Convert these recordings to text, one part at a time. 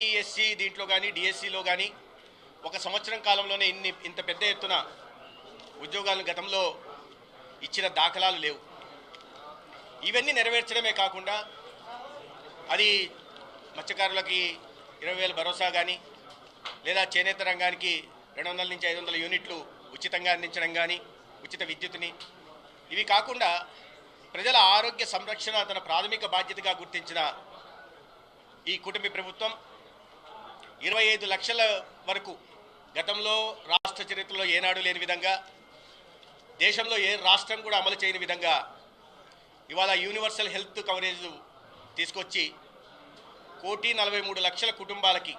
DSC దీంట్లో కానీ డిఎస్సిలో కానీ ఒక సంవత్సరం కాలంలోనే ఇన్ని ఇంత పెద్ద ఎత్తున ఉద్యోగాలను గతంలో ఇచ్చిన దాఖలాలు లేవు. ఇవన్నీ నెరవేర్చడమే కాకుండా అది మత్స్యకారులకి ఇరవై వేల భరోసా కానీ లేదా చేనేత రంగానికి రెండు వందల నుంచి ఐదు వందల యూనిట్లు ఉచితంగా అందించడం కానీ ఉచిత విద్యుత్ని ఇవి కాకుండా ప్రజల ఆరోగ్య సంరక్షణ తన ప్రాథమిక బాధ్యతగా గుర్తించిన ఈ కుటుంబ ప్రభుత్వం ఇరవై ఐదు లక్షల వరకు గతంలో రాష్ట్ర చరిత్రలో ఏనాడు లేని విధంగా దేశంలో ఏ రాష్ట్రం కూడా అమలు చేయని విధంగా ఇవాళ యూనివర్సల్ హెల్త్ కవరేజ్ తీసుకొచ్చి కోటి నలభై మూడు లక్షల కుటుంబాలకి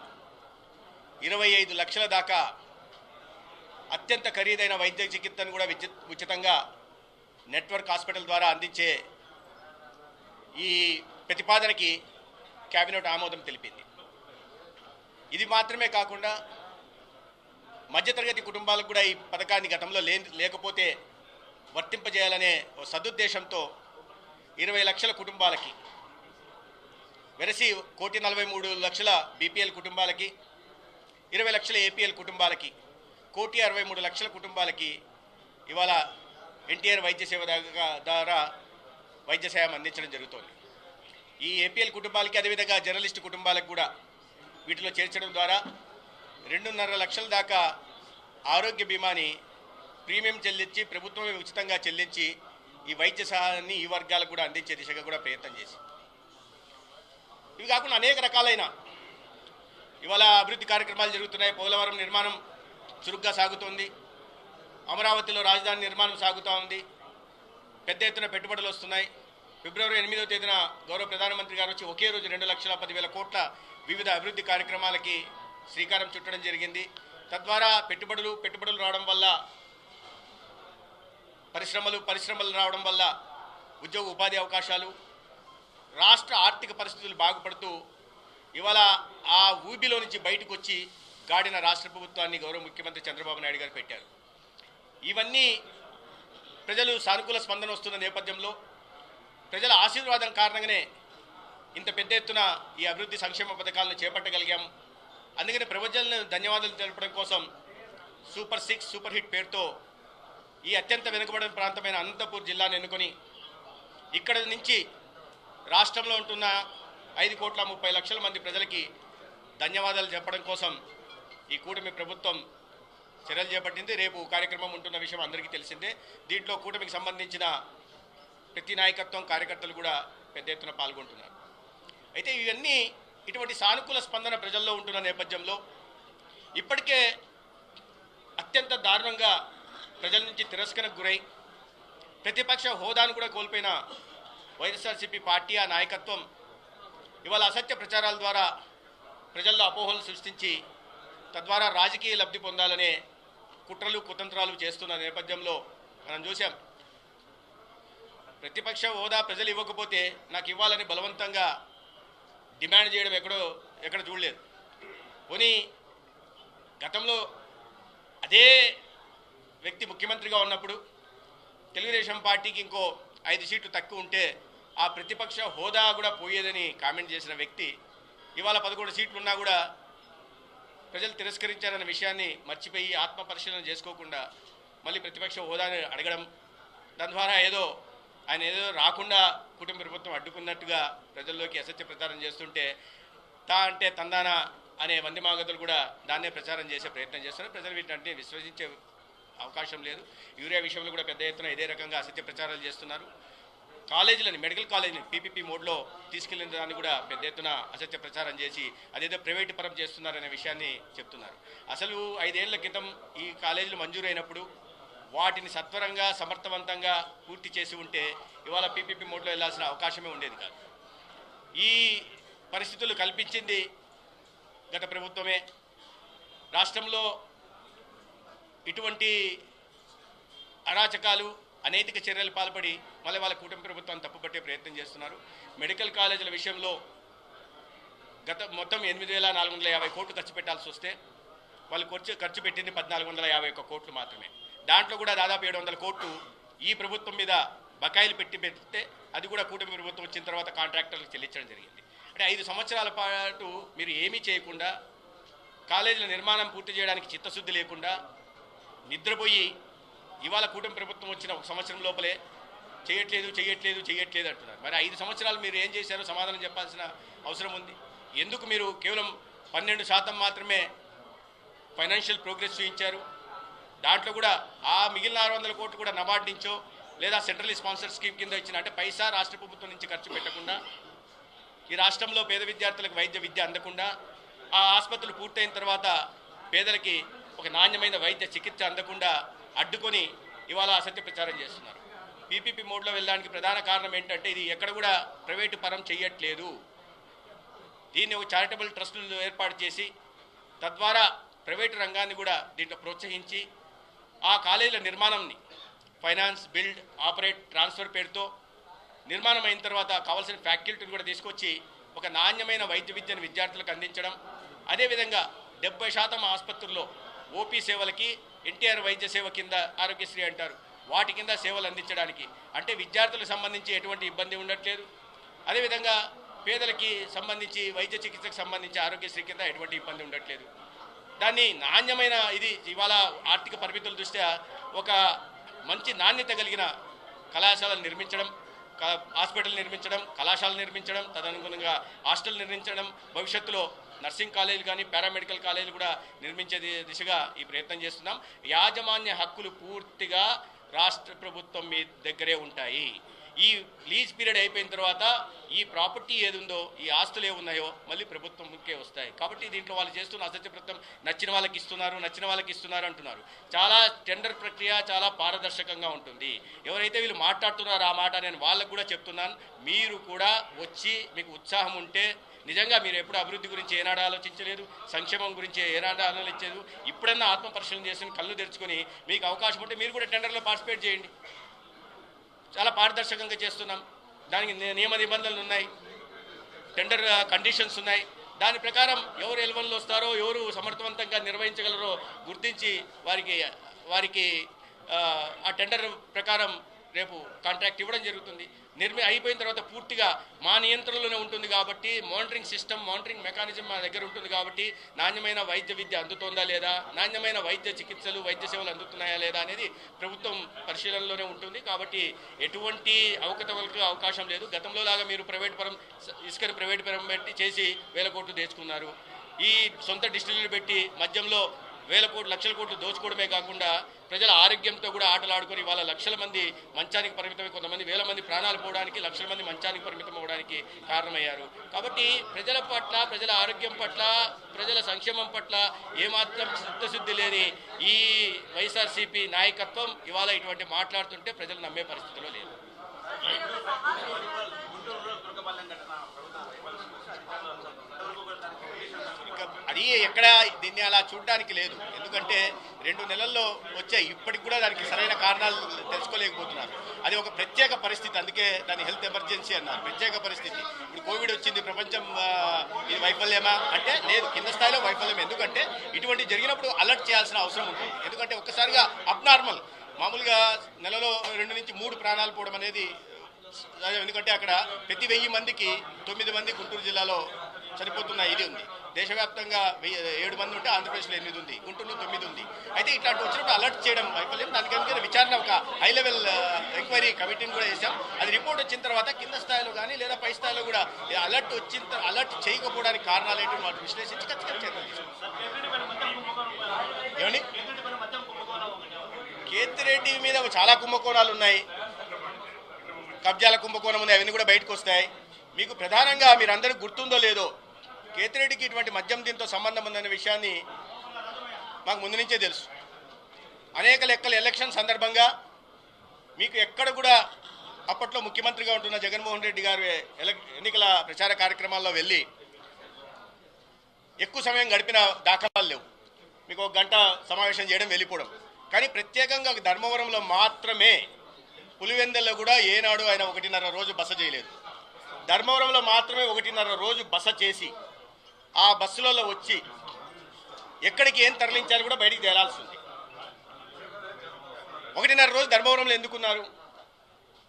ఇరవై ఐదు లక్షల దాకా అత్యంత ఖరీదైన వైద్య చికిత్సను కూడా ఉచితంగా నెట్వర్క్ హాస్పిటల్ ద్వారా అందించే ఈ ప్రతిపాదనకి కేబినెట్ ఆమోదం తెలిపింది. ఇది మాత్రమే కాకుండా మధ్యతరగతి కుటుంబాలకు కూడా ఈ పథకాన్ని గతంలో లే లేకపోతే వర్తింపజేయాలనే ఓ సదుద్దేశంతో ఇరవై లక్షల కుటుంబాలకి వెరసి కోటి నలభై మూడు లక్షల బీపీఎల్ కుటుంబాలకి ఇరవై లక్షల ఏపీఎల్ కుటుంబాలకి కోటి అరవై మూడు లక్షల కుటుంబాలకి ఇవాళ ఎన్టీఆర్ వైద్య సేవ ద్వారా వైద్య సేవం అందించడం జరుగుతోంది. ఈ ఏపీఎల్ కుటుంబాలకి అదేవిధంగా జర్నలిస్ట్ కుటుంబాలకు కూడా వీటిలో చేర్చడం ద్వారా రెండున్నర లక్షల దాకా ఆరోగ్య బీమాని ప్రీమియం చెల్లించి ప్రభుత్వమే ఉచితంగా చెల్లించి ఈ వైద్య సహాయాన్ని ఈ వర్గాలకు కూడా అందించే దిశగా కూడా ప్రయత్నం చేసి. ఇవి కాకుండా అనేక రకాలైన ఇవాళ అభివృద్ధి కార్యక్రమాలు జరుగుతున్నాయి. పోలవరం నిర్మాణం చురుగ్గా సాగుతోంది. అమరావతిలో రాజధాని నిర్మాణం సాగుతూ ఉంది. పెద్ద ఎత్తున పెట్టుబడులు వస్తున్నాయి. ఫిబ్రవరి ఎనిమిదవ తేదీన గౌరవ ప్రధానమంత్రి గారు వచ్చి ఒకే రోజు రెండు లక్షల పదివేల కోట్ల వివిధ అభివృద్ధి కార్యక్రమాలకి శ్రీకారం చుట్టడం జరిగింది. తద్వారా పెట్టుబడులు పెట్టుబడులు రావడం వల్ల పరిశ్రమలు పరిశ్రమలు రావడం వల్ల ఉద్యోగ ఉపాధి అవకాశాలు రాష్ట్ర ఆర్థిక పరిస్థితులు బాగుపడుతూ ఇవాళ ఆ ఊబిలో నుంచి బయటకు వచ్చి గాడిన రాష్ట్ర ప్రభుత్వాన్ని గౌరవ ముఖ్యమంత్రి చంద్రబాబు నాయుడు గారు పెట్టారు. ఇవన్నీ ప్రజలు సానుకూల స్పందన వస్తున్న నేపథ్యంలో ప్రజల ఆశీర్వాదం కారణంగానే ఇంత పెద్ద ఎత్తున ఈ అభివృద్ధి సంక్షేమ పథకాలను చేపట్టగలిగాం. అందుకని ప్రజలను ధన్యవాదాలు తెలపడం కోసం సూపర్ సిక్స్ సూపర్ హిట్ పేరుతో ఈ అత్యంత వెనుకబడిన ప్రాంతమైన అనంతపూర్ జిల్లాను ఎన్నుకొని ఇక్కడ నుంచి రాష్ట్రంలో ఉంటున్న ఐదు కోట్ల ముప్పై లక్షల మంది ప్రజలకి ధన్యవాదాలు చెప్పడం కోసం ఈ కూటమి ప్రభుత్వం చర్యలు చేపట్టింది. రేపు కార్యక్రమం ఉంటున్న విషయం అందరికీ తెలిసిందే. దీంట్లో కూటమికి సంబంధించిన ప్రతి నాయకత్వం కార్యకర్తలు కూడా పెద్ద ఎత్తున పాల్గొంటున్నారు. అయితే ఇవన్నీ ఇటువంటి సానుకూల స్పందన ప్రజల్లో ఉంటున్న నేపథ్యంలో ఇప్పటికే అత్యంత దారుణంగా ప్రజల నుంచి తిరస్కరణకు గురై ప్రతిపక్ష హోదాను కూడా కోల్పోయిన వైఎస్ఆర్సీపీ పార్టీ ఆ నాయకత్వం ఇవాళ అసత్య ప్రచారాల ద్వారా ప్రజల్లో అపోహలు సృష్టించి తద్వారా రాజకీయ లబ్ధి పొందాలనే కుట్రలు కుతంత్రాలు చేస్తున్న నేపథ్యంలో మనం చూసాం ప్రతిపక్ష హోదా ప్రజలు ఇవ్వకపోతే నాకు ఇవ్వాలని బలవంతంగా డిమాండ్ చేయడం ఎక్కడో ఎక్కడ చూడలేదు. పోనీ గతంలో అదే వ్యక్తి ముఖ్యమంత్రిగా ఉన్నప్పుడు తెలుగుదేశం పార్టీకి ఇంకో ఐదు సీట్లు తక్కువ ఉంటే ఆ ప్రతిపక్ష హోదా కూడా పోయేదని కామెంట్ చేసిన వ్యక్తి ఇవాళ పదకొండు సీట్లు ఉన్నా కూడా ప్రజలు తిరస్కరించారన్న విషయాన్ని మర్చిపోయి ఆత్మ పరిశీలన చేసుకోకుండా మళ్ళీ ప్రతిపక్ష హోదాని అడగడం దాని ద్వారా ఏదో ఆయన ఏదో రాకుండా కుటుంబ ప్రభుత్వం అడ్డుకున్నట్టుగా ప్రజల్లోకి అసత్య ప్రచారం చేస్తుంటే తా అంటే తందానా అనే వంది మాగతులు కూడా దాన్నే ప్రచారం చేసే ప్రయత్నం చేస్తున్నారు. ప్రజలు వీటిని విశ్వసించే అవకాశం లేదు. యూరియా విషయంలో కూడా పెద్ద ఎత్తున ఇదే రకంగా అసత్య ప్రచారాలు చేస్తున్నారు. కాలేజీలని మెడికల్ కాలేజీని పీపీపీ మోడ్లో తీసుకెళ్ళిన దాన్ని కూడా పెద్ద ఎత్తున అసత్య ప్రచారం చేసి అదేదో ప్రైవేటు పరం చేస్తున్నారనే విషయాన్ని చెప్తున్నారు. అసలు ఐదేళ్ళ క్రితం ఈ కాలేజీలు మంజూరైనప్పుడు వాటిని సత్వరంగా సమర్థవంతంగా పూర్తి చేసి ఉంటే ఇవాళ పీపీపీ మోడ్లో వెళ్ళాల్సిన అవకాశమే ఉండేది కాదు. ఈ పరిస్థితులు కల్పించింది గత ప్రభుత్వమే. రాష్ట్రంలో ఇటువంటి అరాచకాలు అనైతిక చర్యలు పాల్పడి మళ్ళీ వాళ్ళ కూటమి ప్రభుత్వాన్ని తప్పుపట్టే ప్రయత్నం చేస్తున్నారు. మెడికల్ కాలేజీల విషయంలో గత మొత్తం ఎనిమిది వేల నాలుగు వందల యాభై కోట్లు ఖర్చు పెట్టాల్సి వస్తే వాళ్ళు ఖర్చు ఖర్చు పెట్టింది పద్నాలుగు వందల యాభై ఒక్క కోట్లు మాత్రమే. దాంట్లో కూడా దాదాపు ఏడు వందల కోట్లు ఈ ప్రభుత్వం మీద బకాయిలు పెట్టి పెడితే అది కూడా కూటమి ప్రభుత్వం వచ్చిన తర్వాత కాంట్రాక్టర్లకు చెల్లించడం జరిగింది. అంటే ఐదు సంవత్సరాల పాటు మీరు ఏమీ చేయకుండా కాలేజీల నిర్మాణం పూర్తి చేయడానికి చిత్తశుద్ధి లేకుండా నిద్రపోయి ఇవాళ కూటమి ప్రభుత్వం వచ్చిన ఒక సంవత్సరం లోపలే చేయట్లేదు చేయట్లేదు చేయట్లేదు అంటున్నారు. మరి ఐదు సంవత్సరాలు మీరు ఏం చేశారో సమాధానం చెప్పాల్సిన అవసరం ఉంది. ఎందుకు మీరు కేవలం పన్నెండు శాతం మాత్రమే ఫైనాన్షియల్ ప్రోగ్రెస్ చూపించారు? దాంట్లో కూడా ఆ మిగిలిన ఆరు వందల కోట్లు కూడా నబార్డ్ నుంచో లేదా సెంట్రల్ స్పాన్సర్ స్కీమ్ కింద ఇచ్చిన అంటే పైసా రాష్ట్ర ప్రభుత్వం నుంచి ఖర్చు పెట్టకుండా ఈ రాష్ట్రంలో పేద విద్యార్థులకు వైద్య విద్య అందకుండా ఆ ఆసుపత్రులు పూర్తయిన తర్వాత పేదలకి ఒక నాణ్యమైన వైద్య చికిత్స అందకుండా అడ్డుకొని ఇవాళ అసత్య ప్రచారం చేస్తున్నారు. పీపీపీ మోడ్లో వెళ్ళడానికి ప్రధాన కారణం ఏంటంటే ఇది ఎక్కడ కూడా ప్రైవేటు పరం చేయట్లేదు దీన్ని ఒక చారిటబుల్ ట్రస్టులు ఏర్పాటు చేసి తద్వారా ప్రైవేటు రంగాన్ని కూడా దీంట్లో ప్రోత్సహించి ఆ కాలేజీల నిర్మాణంని ఫైనాన్స్ బిల్డ్ ఆపరేట్ ట్రాన్స్ఫర్ పేరుతో నిర్మాణం అయిన తర్వాత కావాల్సిన ఫ్యాకల్టీని కూడా తీసుకొచ్చి ఒక నాణ్యమైన వైద్య విద్యను విద్యార్థులకు అందించడం. అదేవిధంగా డెబ్బై శాతం ఆసుపత్రుల్లో ఓపీ సేవలకి ఎన్టీఆర్ వైద్య సేవ కింద ఆరోగ్యశ్రీ అంటారు. వాటి కింద సేవలు అందించడానికి. అంటే విద్యార్థులకు సంబంధించి ఎటువంటి ఇబ్బంది ఉండట్లేదు. అదేవిధంగా పేదలకి సంబంధించి వైద్య చికిత్సకు సంబంధించి ఆరోగ్యశ్రీ కింద ఎటువంటి ఇబ్బంది ఉండట్లేదు. దాన్ని నాణ్యమైన ఇది ఇవాళ ఆర్థిక పరిమితుల దృష్ట్యా ఒక మంచి నాణ్యత కలిగిన కళాశాలను నిర్మించడం క- హాస్పిటల్ నిర్మించడం కళాశాల నిర్మించడం తదనుగుణంగా హాస్టల్ నిర్మించడం భవిష్యత్తులో నర్సింగ్ కాలేజీలు కానీ పారామెడికల్ కాలేజీలు కూడా నిర్మించే దిశగా ఈ ప్రయత్నం చేస్తున్నాం. యాజమాన్య హక్కులు పూర్తిగా రాష్ట్ర ప్రభుత్వం మీ దగ్గరే ఉంటాయి. ఈ లీజ్ పీరియడ్ అయిపోయిన తర్వాత ఈ ప్రాపర్టీ ఏది ఉందో ఈ ఆస్తులు ఏమున్నాయో మళ్ళీ ప్రభుత్వంకే వస్తాయి. కాబట్టి దీంట్లో వాళ్ళు చేస్తున్న అసత్యప్రతం నచ్చిన వాళ్ళకి ఇస్తున్నారు నచ్చిన వాళ్ళకి ఇస్తున్నారు అంటున్నారు. చాలా టెండర్ ప్రక్రియ చాలా పారదర్శకంగా ఉంటుంది. ఎవరైతే వీళ్ళు మాట్లాడుతున్నారో ఆ మాట నేను వాళ్ళకు కూడా చెప్తున్నాను. మీరు కూడా వచ్చి మీకు ఉత్సాహం ఉంటే నిజంగా మీరు ఎప్పుడు అభివృద్ధి గురించి ఏనాడు ఆలోచించలేదు సంక్షేమం గురించి ఏనాడు ఆలోచించలేదు ఇప్పుడన్నా ఆత్మ పరిశీలన చేసుకుని కళ్ళు తెరుచుకొని మీకు అవకాశం ఉంటే మీరు కూడా టెండర్లో పార్టిసిపేట్ చేయండి. చాలా పారదర్శకంగా చేస్తున్నాం. దానికి ని- నియమ నిబంధనలు ఉన్నాయి. టెండర్ కండిషన్స్ ఉన్నాయి. దాని ప్రకారం ఎవరు ఎలవన్లు వస్తారో ఎవరు సమర్థవంతంగా నిర్వహించగలరో గుర్తించి వారికి వారికి ఆ టెండర్ ప్రకారం రేపు కాంట్రాక్ట్ ఇవ్వడం జరుగుతుంది. నిర్మి అయిపోయిన తర్వాత పూర్తిగా మా నియంత్రణలోనే ఉంటుంది కాబట్టి మానిటరింగ్ సిస్టమ్ మానిటరింగ్ మెకానిజం మా దగ్గర ఉంటుంది కాబట్టి నాణ్యమైన వైద్య విద్య అందుతోందా లేదా? నాణ్యమైన వైద్య చికిత్సలు వైద్య సేవలు అందుతున్నాయా లేదా అనేది ప్రభుత్వం పరిశీలనలోనే ఉంటుంది కాబట్టి ఎటువంటి అవకతవలకు అవకాశం లేదు. గతంలో లాగా మీరు ప్రైవేట్ పరం ఇసుకని ప్రైవేట్ పరం పెట్టి చేసి వేల కోట్లు తెచ్చుకున్నారు. ఈ సొంత డిస్టిలరీలు పెట్టి మద్యంలో వేల కోట్లు లక్షల కోట్లు దోచుకోవడమే కాకుండా ప్రజల ఆరోగ్యంతో కూడా ఆటలాడుకొని వాళ్ళ లక్షల మంది మంచానికి పరిమితమై కొంతమంది వేల మంది ప్రాణాలు పోవడానికి లక్షల మంది మంచానికి పరిమితం అవ్వడానికి కారణమయ్యారు. కాబట్టి ప్రజల పట్ల ప్రజల ఆరోగ్యం పట్ల ప్రజల సంక్షేమం పట్ల ఏమాత్రం చిత్తశుద్ధి లేని ఈ వైఎస్ఆర్సీపీ నాయకత్వం ఇవాళ ఇటువంటి మాట్లాడుతుంటే ప్రజలు నమ్మే పరిస్థితిలో లేదు ఇంకా అది ఎక్కడ దీన్ని అలా చూడడానికి లేదు. ఎందుకంటే రెండు నెలల్లో వచ్చాయి ఇప్పటికి కూడా దానికి సరైన కారణాలు తెలుసుకోలేకపోతున్నారు. అది ఒక ప్రత్యేక పరిస్థితి. అందుకే దాని హెల్త్ ఎమర్జెన్సీ అన్నారు. ప్రత్యేక పరిస్థితి. ఇప్పుడు కోవిడ్ వచ్చింది ప్రపంచం ఇది వైఫల్యమా? అంటే లేదు. కింద స్థాయిలో వైఫల్యం ఎందుకంటే ఇటువంటి జరిగినప్పుడు అలర్ట్ చేయాల్సిన అవసరం ఉంటుంది. ఎందుకంటే ఒక్కసారిగా అబ్నార్మల్. మామూలుగా నెలలో రెండు నుంచి మూడు ప్రాణాలు పోవడం అనేది ఎందుకంటే అక్కడ ప్రతి వెయ్యి మందికి తొమ్మిది మంది గుంటూరు జిల్లాలో చనిపోతున్న ఇది ఉంది. దేశవ్యాప్తంగా ఏడు మంది ఉంటే ఆంధ్రప్రదేశ్లో ఎనిమిది ఉంది గుంటూరులో తొమ్మిది ఉంది. అయితే ఇట్లాంటి వచ్చినప్పుడు అలర్ట్ చేయడం వైఫల్యం. దానికి విచారణ ఒక హై లెవెల్ ఎంక్వైరీ కమిటీని కూడా చేశాం. అది రిపోర్ట్ వచ్చిన తర్వాత కింద స్థాయిలో కానీ లేదా పై స్థాయిలో కూడా అలర్ట్ వచ్చిన అలర్ట్ చేయకపోవడానికి కారణాలు ఏంటో వాటిని విశ్లేషించి ఖచ్చితంగా చర్యలు ఏమండి? కేతిరెడ్డి మీద చాలా కుంభకోణాలు ఉన్నాయి. కబ్జాల కుంభకోణం ఉంది అవన్నీ కూడా బయటకు వస్తాయి. మీకు ప్రధానంగా మీరందరూ గుర్తుందో లేదో కేతిరెడ్డికి ఇటువంటి మద్యం దీంతో సంబంధం ఉందనే విషయాన్ని మాకు ముందు నుంచే తెలుసు. అనేక లెక్కల ఎలక్షన్ సందర్భంగా మీకు ఎక్కడ కూడా అప్పట్లో ముఖ్యమంత్రిగా ఉంటున్న జగన్మోహన్ రెడ్డి గారు ఎన్నికల ప్రచార కార్యక్రమాల్లో వెళ్ళి ఎక్కువ సమయం గడిపిన దాఖలాలు లేవు. మీకు ఒక గంట సమావేశం చేయడం వెళ్ళిపోవడం. కానీ ప్రత్యేకంగా ధర్మవరంలో మాత్రమే పులివెందల్లో కూడా ఏనాడు ఆయన ఒకటిన్నర రోజు బస చేయలేదు. ధర్మవరంలో మాత్రమే ఒకటిన్నర రోజు బస చేసి ఆ బస్సులలో వచ్చి ఎక్కడికి ఏం తరలించాలి కూడా బయటికి తేలాల్సి ఉంది ఒకటిన్నర రోజు ధర్మవరంలో ఎందుకున్నారు?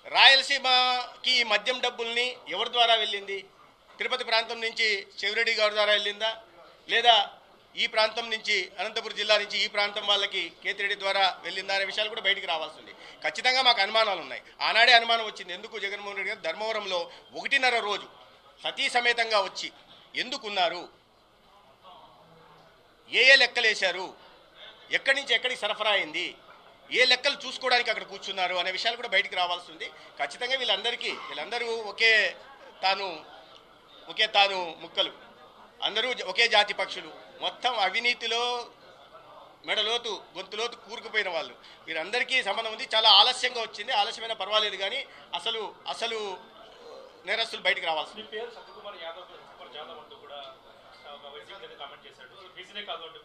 రాయలసీమకి ఈ మద్యం డబ్బుల్ని ఎవరి ద్వారా వెళ్ళింది? తిరుపతి ప్రాంతం నుంచి చెవిరెడ్డి గారి ద్వారా వెళ్ళిందా? లేదా ఈ ప్రాంతం నుంచి అనంతపురం జిల్లా నుంచి ఈ ప్రాంతం వాళ్ళకి కేతిరెడ్డి ద్వారా వెళ్ళిందా అనే విషయాలు కూడా బయటికి రావాల్సి ఉంది. ఖచ్చితంగా మాకు అనుమానాలు ఉన్నాయి. ఆనాడే అనుమానం వచ్చింది. ఎందుకు జగన్మోహన్ రెడ్డి గారు ధర్మవరంలో ఒకటిన్నర రోజు సతీ సమేతంగా వచ్చి ఎందుకున్నారు? ఏ ఏ లెక్కలు వేశారు? ఎక్కడి నుంచి ఎక్కడికి సరఫరా అయింది? ఏ లెక్కలు చూసుకోవడానికి అక్కడ కూర్చున్నారు అనే విషయాలు కూడా బయటికి రావాల్సి ఉంది. ఖచ్చితంగా వీళ్ళందరికీ వీళ్ళందరూ ఒకే తాను ఒకే తాను ముక్కలు. అందరూ ఒకే జాతి పక్షులు. మొత్తం అవినీతిలో మెడలోతు గొంతులోతు కూరుకుపోయిన వాళ్ళు. వీరందరికీ సంబంధం ఉంది. చాలా ఆలస్యంగా వచ్చింది. ఆలస్యమైన పర్వాలేదు కానీ అసలు అసలు నేరస్తులు బయటికి రావాల్సింది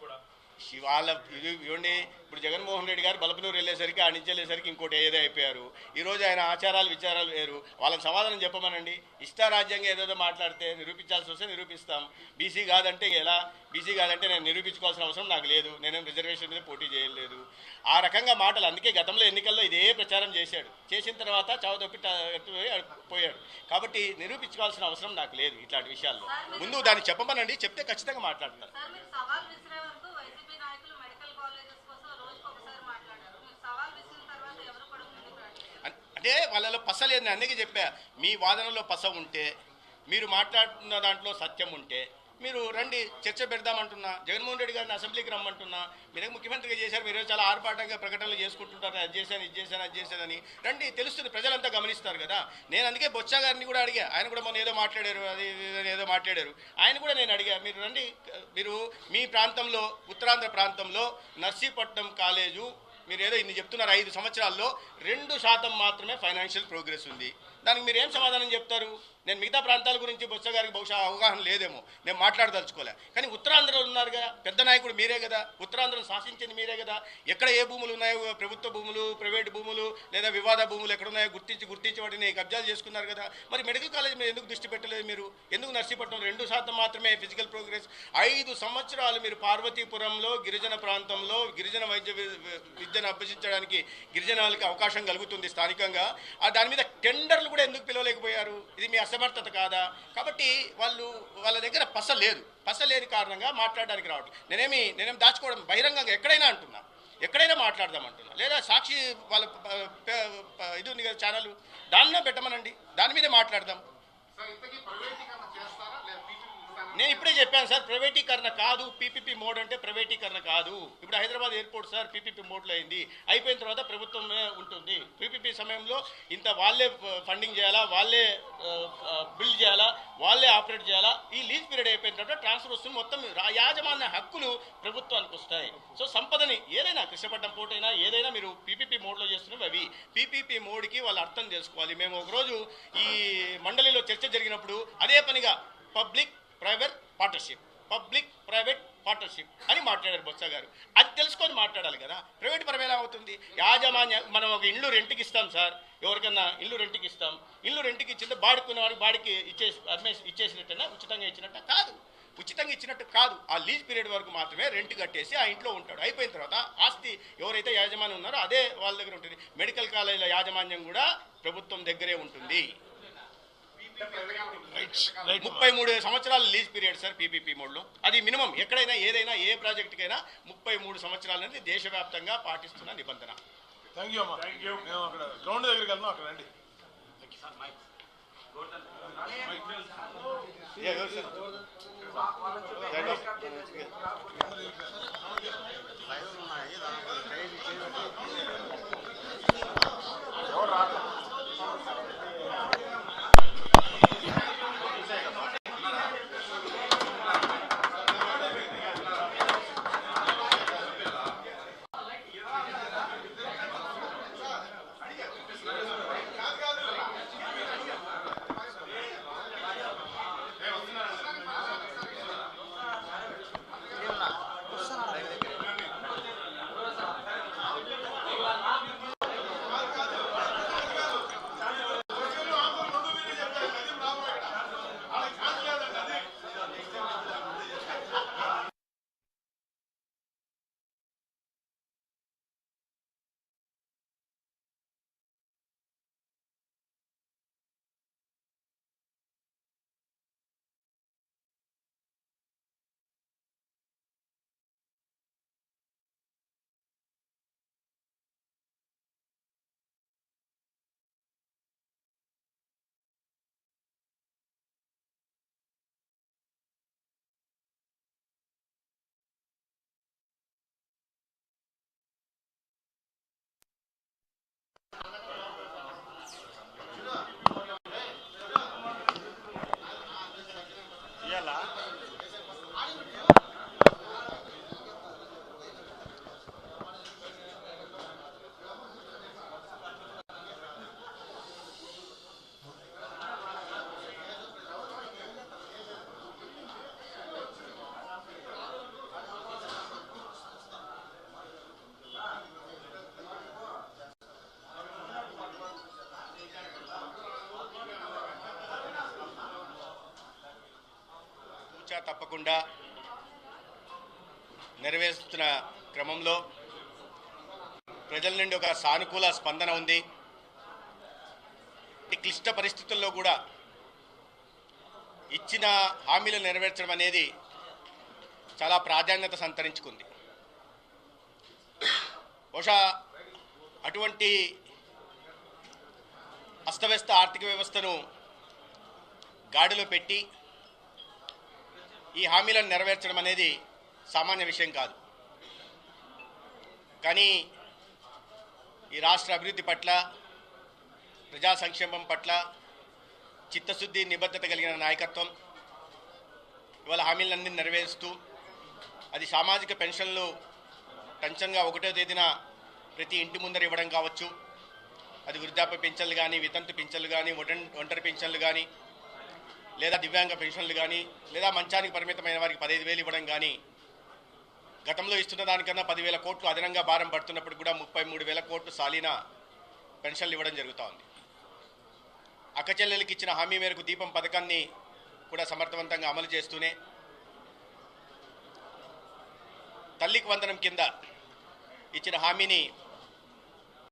కూడా. వాళ్ళ ఇది ఇవ్వండి. ఇప్పుడు జగన్మోహన్ రెడ్డి గారు బలపనూరు వెళ్ళేసరికి ఆ నుంచి వెళ్ళేసరికి ఇంకోటి ఏదో అయిపోయారు. ఈ రోజు ఆయన ఆచారాలు విచారాలు వేరు. వాళ్ళని సమాధానం చెప్పమనండి. ఇష్టారాజ్యంగా ఏదేదో మాట్లాడితే నిరూపించాల్సి వస్తే నిరూపిస్తాం. బీసీ కాదంటే ఎలా? బీసీ కాదంటే నేను నిరూపించుకోవాల్సిన అవసరం నాకు లేదు. నేనేం రిజర్వేషన్ మీద పోటీ చేయలేదు. ఆ రకంగా మాటలు అందుకే గతంలో ఎన్నికల్లో ఇదే ప్రచారం చేశాడు. చేసిన తర్వాత చవదొప్పి పోయి పోయాడు. కాబట్టి నిరూపించుకోవాల్సిన అవసరం నాకు లేదు ఇట్లాంటి విషయాల్లో. ముందు దాన్ని చెప్పమనండి. చెప్తే ఖచ్చితంగా మాట్లాడతాను సార్ మీరు సవాల్ విసిరే వరకు వైసీపీ నాయకులు మెడికల్ కాలేజెస్ కోసం రోజుకు ఒకసారి మాట్లాడారు మీరు సవాల్ విసిరిన తర్వాత ఎవరు కూడా ముందుకు రాలేదు అన్- అంటే వాళ్ళలో పస లేదు అందుకే చెప్పా. మీ వాదనలో పస ఉంటే మీరు మాట్లాడుతున్న దాంట్లో సత్యం ఉంటే మీరు రండి చర్చ పెడదామంటున్నా. జగన్మోహన్ రెడ్డి గారిని అసెంబ్లీకి రమ్మంటున్నా. మీరే ముఖ్యమంత్రిగా చేశారు మీరు చాలా ఆర్పాటంగా ప్రకటనలు చేసుకుంటుంటారు అది చేశాను ఇది చేశాను అది చేశానని. రండి తెలుస్తుంది ప్రజలంతా గమనిస్తారు కదా. నేను అందుకే బొత్స గారిని కూడా అడిగా. ఆయన కూడా మొన్న ఏదో మాట్లాడారు అది ఏదో మాట్లాడారు. ఆయన కూడా నేను అడిగా మీరు రండి మీరు మీ ప్రాంతంలో ఉత్తరాంధ్ర ప్రాంతంలో నర్సీపట్నం కాలేజు మీరు ఏదో ఇన్ని చెప్తున్నారు ఐదు సంవత్సరాల్లో రెండు శాతం మాత్రమే ఫైనాన్షియల్ ప్రోగ్రెస్ ఉంది. దానికి మీరు ఏం సమాధానం చెప్తారు? నేను మిగతా ప్రాంతాల గురించి బొత్స గారికి బహుశా అవగాహన లేదేమో. నేను మాట్లాడదలుచుకోలే. కానీ ఉత్తరాంధ్రలో ఉన్నారు కదా పెద్ద నాయకుడు మీరే కదా ఉత్తరాంధ్రను శాసించింది మీరే కదా ఎక్కడ ఏ భూములు ఉన్నాయో ప్రభుత్వ భూములు ప్రైవేట్ భూములు లేదా వివాద భూములు ఎక్కడ ఉన్నాయో గుర్తించి గుర్తించి వాటిని కబ్జాలు చేసుకున్నారు కదా. మరి మెడికల్ కాలేజ్ మీద ఎందుకు దృష్టి పెట్టలేదు మీరు? ఎందుకు నర్సీపట్నం రెండు శాతం మాత్రమే ఫిజికల్ ప్రోగ్రెస్? ఐదు సంవత్సరాలు మీరు పార్వతీపురంలో గిరిజన ప్రాంతంలో గిరిజన వైద్య విద్యను అభ్యసించడానికి గిరిజన వాళ్ళకి అవకాశం కలుగుతుంది స్థానికంగా. ఆ దాని మీద టెండర్లు కూడా ఎందుకు పిలవలేకపోయారు? ఇది మీ అసమర్థత కాదా? కాబట్టి వాళ్ళు వాళ్ళ దగ్గర పస లేదు. పస లేని కారణంగా మాట్లాడడానికి రావట్లేదు నేనేమి నేనేమి దాచుకోవడం బహిరంగంగా ఎక్కడైనా అంటున్నా. ఎక్కడైనా మాట్లాడదాం అంటున్నా. లేదా సాక్షి వాళ్ళ ఇది ఉంది కదా ఛానల్. దానిలో పెట్టమనండి. దాని మీదే మాట్లాడదాం సార్ ఇంతకీ ప్రైవేటీకరణ చేస్తారా లేదా పీపీపీ ఇస్తారా నేను ఇప్పుడే చెప్పాను సార్ ప్రైవేటీకరణ కాదు పీపీపీ మోడ్ అంటే ప్రైవేటీకరణ కాదు. ఇప్పుడు హైదరాబాద్ ఎయిర్పోర్ట్ సార్ పీపీపీ మోడ్లో అయింది. అయిపోయిన తర్వాత ప్రభుత్వమే ఉంటుంది. పీపీపీ సమయంలో ఇంత వాళ్ళే ఫండింగ్ చేయాలా వాళ్ళే బిల్డ్ చేయాలా వాళ్ళే ఆపరేట్ చేయాలా ఈ లీజ్ పీరియడ్ అయిపోయిన తర్వాత ట్రాన్స్ఫర్ వస్తుంది. మొత్తం యాజమాన్య హక్కులు ప్రభుత్వానికి వస్తాయి. సో సంపదని ఏదైనా కృష్ణపట్నం పోటైనా ఏదైనా మీరు పీపీపీ మోడ్లో చేస్తున్నవి అవి. పీపీపీ మోడ్కి వాళ్ళు అర్థం చేసుకోవాలి. మేము ఒకరోజు ఈ మండలిలో చర్చ జరిగినప్పుడు అదే పనిగా public private partnership public private partnership అని మాట్లాడారు బొత్స గారు. అది తెలుసుకొని మాట్లాడాలి కదా. ప్రైవేట్ పరం ఎలా అవుతుంది? యాజమాన్య మనం ఒక ఇల్లు రెంట్కి ఇస్తాం సార్. ఎవరికన్నా ఇల్లు రెంట్కి ఇస్తాం. ఇల్లు రెంట్కి ఇచ్చింటే బాడుకున్న వాడికి బాడికి ఇచ్చేసి అమ్మేసి ఇచ్చేసినట్టేనా? ఉచితంగా ఇచ్చినట్ట? కాదు. ఉచితంగా ఇచ్చినట్టు కాదు. ఆ లీజ్ పీరియడ్ వరకు మాత్రమే రెంట్ కట్టేసి ఆ ఇంట్లో ఉంటాడు. అయిపోయిన తర్వాత ఆస్తి ఎవరైతే యాజమాన్యం ఉన్నారో అదే వాళ్ళ దగ్గర ఉంటుంది. మెడికల్ కాలేజీల యాజమాన్యం కూడా ప్రభుత్వం దగ్గరే ఉంటుంది. ముప్పై మూడు సంవత్సరాల లీజ్ పీరియడ్ సార్ పీపీపీ మోడ్లో. అది మినిమం ఎక్కడైనా ఏదైనా ఏ ప్రాజెక్టుకైనా ముప్పై మూడు సంవత్సరాల అనేది దేశవ్యాప్తంగా పాటిస్తున్న నిబంధన. గ్రౌండ్ దగ్గరికి వెళ్దాం అక్కడ రండి. తప్పకుండా నెరవేరుస్తున్న క్రమంలో ప్రజల నుండి ఒక సానుకూల స్పందన ఉంది. ఈ క్లిష్ట పరిస్థితుల్లో కూడా ఇచ్చిన హామీలు నెరవేర్చడం అనేది చాలా ప్రాధాన్యత సంతరించుకుంది. బహుశా అటువంటి అస్తవ్యస్త ఆర్థిక వ్యవస్థను గాడిలో పెట్టి ఈ హామీలను నెరవేర్చడం అనేది సామాన్య విషయం కాదు. కానీ ఈ రాష్ట్ర అభివృద్ధి పట్ల ప్రజా సంక్షేమం పట్ల చిత్తశుద్ధి నిబద్ధత కలిగిన నాయకత్వం ఇవాళ హామీలన్నీ నెరవేరుస్తూ అది సామాజిక పెన్షన్లు టంచంగా ఒకటో తేదీన ప్రతి ఇంటి ముందర ఇవ్వడం కావచ్చు. అది వృద్ధాప్య పింఛన్లు కానీ వితంతు పింఛన్లు కానీ ఒంటరి ఒంటరి పింఛన్లు కానీ లేదా దివ్యాంగ పెన్షన్లు కానీ లేదా మంచానికి పరిమితమైన వారికి పదహైదు వేలు ఇవ్వడం కానీ గతంలో ఇస్తున్న దానికన్నా పదివేల కోట్లు అదనంగా భారం పడుతున్నప్పుడు కూడా ముప్పై మూడు వేల కోట్లు సాలిన పెన్షన్లు ఇవ్వడం జరుగుతూ ఉంది అక్కచెల్లెలకి ఇచ్చిన హామీ మేరకు దీపం పథకాన్ని కూడా సమర్థవంతంగా అమలు చేస్తూనే తల్లికి వందనం కింద ఇచ్చిన హామీని